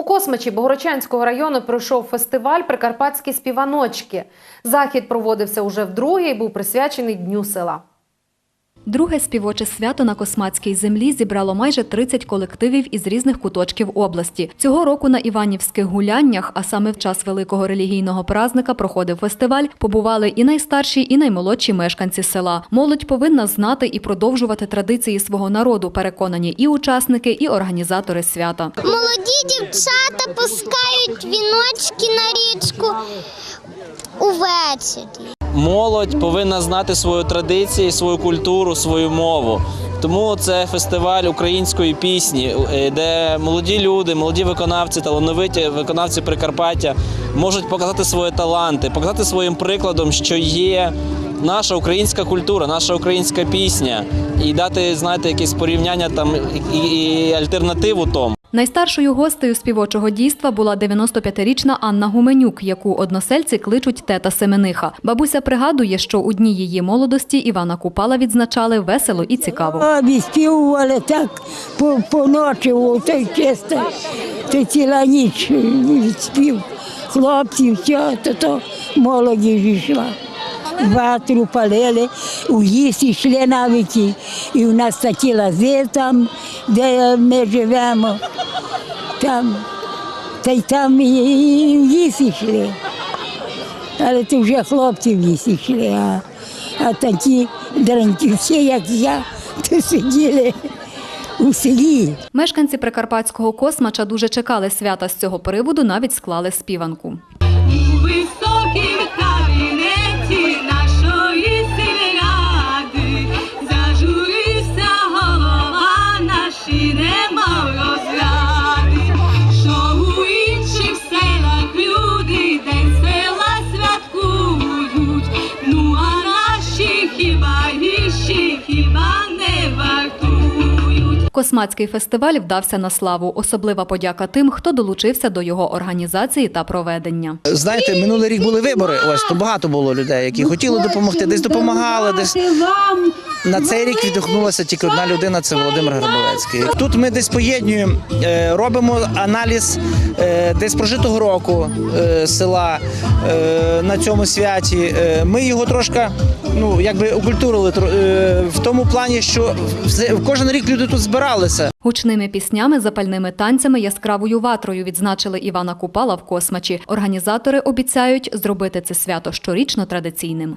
У Космачі Богородчанського району пройшов фестиваль Прикарпатські співаночки. Захід проводився уже вдруге і був присвячений Дню села. Друге співоче свято на Космацькій землі зібрало майже 30 колективів із різних куточків області. Цього року на Іванівських гуляннях, а саме в час великого релігійного празника, проходив фестиваль. Побували і найстарші, і наймолодші мешканці села. Молодь повинна знати і продовжувати традиції свого народу. Переконані і учасники, і організатори свята. Молоді дівчата пускають віночки на річку увечері. Молодь повинна знати свою традицію, свою культуру, свою мову. Тому це фестиваль української пісні, е, де молоді люди, молоді виконавці, талановиті виконавці Прикарпаття можуть показати свої таланти, показати своїм прикладом, що є наша українська культура, наша українська пісня, і дати, знаєте, якесь порівняння там і альтернативу тому. Найстаршою гостею співочого дійства була 95-річна Анна Гуменюк, яку односельці кличуть тета Семениха. Бабуся пригадує, що у дні її молодості Івана Купала відзначали весело і цікаво. А, відспівували так по, по ночі, той то ціла ніч відспів. Хлопці, все, то, то молоді йшла. Ватру палили, у ліс йшли навіть, і в нас такі лази там, де ми живемо. Там, та й там і в ліс йшли. Але то вже хлопці в ліс йшли, а, а такі дранківці, як я, то сиділи у селі. Мешканці прикарпатського космача дуже чекали свята з цього приводу, навіть склали співанку. У Космацький фестиваль вдався на славу. Особлива подяка тим, хто долучився до його організації та проведення. Знаєте, минулий рік були вибори. Ось то багато було людей, які хотіли допомогти, десь допомагали, десь на цей рік відгукнулася тільки одна людина. Це Володимир Грабовецький. Тут ми десь поєднуємо, е, робимо аналіз е, десь прожитого року е, села на цьому святі. Ми його трошки ну якби окультурили е, в тому плані, що кожен рік люди тут збиралися. Гучними піснями, запальними танцями, яскравою ватрою відзначили Івана Купала в Космачі. Організатори обіцяють зробити це свято щорічно традиційним.